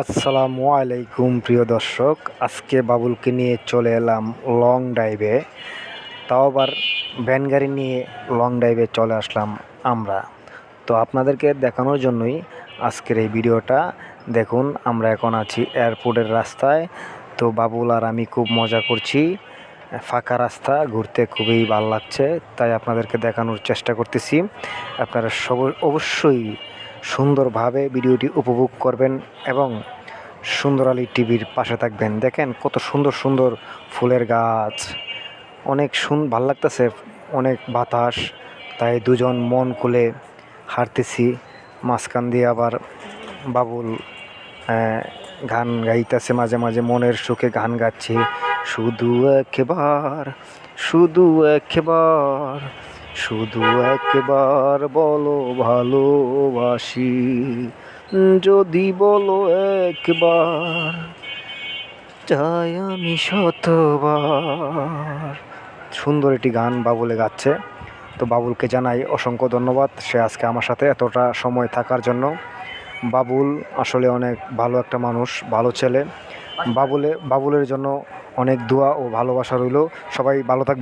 আসসালামু আলাইকুম, প্রিয় দর্শক। আজকে বাবুলকে নিয়ে চলে এলাম লং ড্রাইভে। তাও আবার ভ্যান গাড়ি নিয়ে লং ড্রাইভে চলে আসলাম আমরা। তো আপনাদেরকে দেখানোর জন্যই আজকের এই ভিডিওটা। দেখুন, আমরা এখন আছি এয়ারপোর্টের রাস্তায়। তো বাবুল আর আমি খুব মজা করছি। ফাঁকা রাস্তা, ঘুরতে খুবই ভালো লাগছে। তাই আপনাদেরকে দেখানোর চেষ্টা করতেছি। আপনারা সব, অবশ্যই সুন্দরভাবে ভিডিওটি উপভোগ করবেন এবং সুন্দর আলী টিভির পাশে থাকবেন। দেখেন কত সুন্দর সুন্দর ফুলের গাছ। অনেক সুন, ভালো লাগতেছে, অনেক বাতাস। তাই দুজন মন খুলে হাঁটতেছি। মাঝখান দিয়ে আবার বাবুল গান গাইতেছে মাঝে মাঝে, মনের সুখে গান গাচ্ছে। শুধু একবার শুধু একবার শুধু একবার বলো ভালোবাসি, যদি বলো একবার, চাই আমি শতবার। সুন্দর একটি গান বাবুলে গাচ্ছে। তো বাবুলকে জানাই অসংখ্য ধন্যবাদ। সে আজকে আমার সাথে এতটা সময় থাকার জন্য। বাবুল আসলে অনেক ভালো একটা মানুষ, ভালো ছেলে। বাবুলে, বাবুলের জন্য অনেক দোয়া ও ভালোবাসা রইল। সবাই ভালো থাকবেন।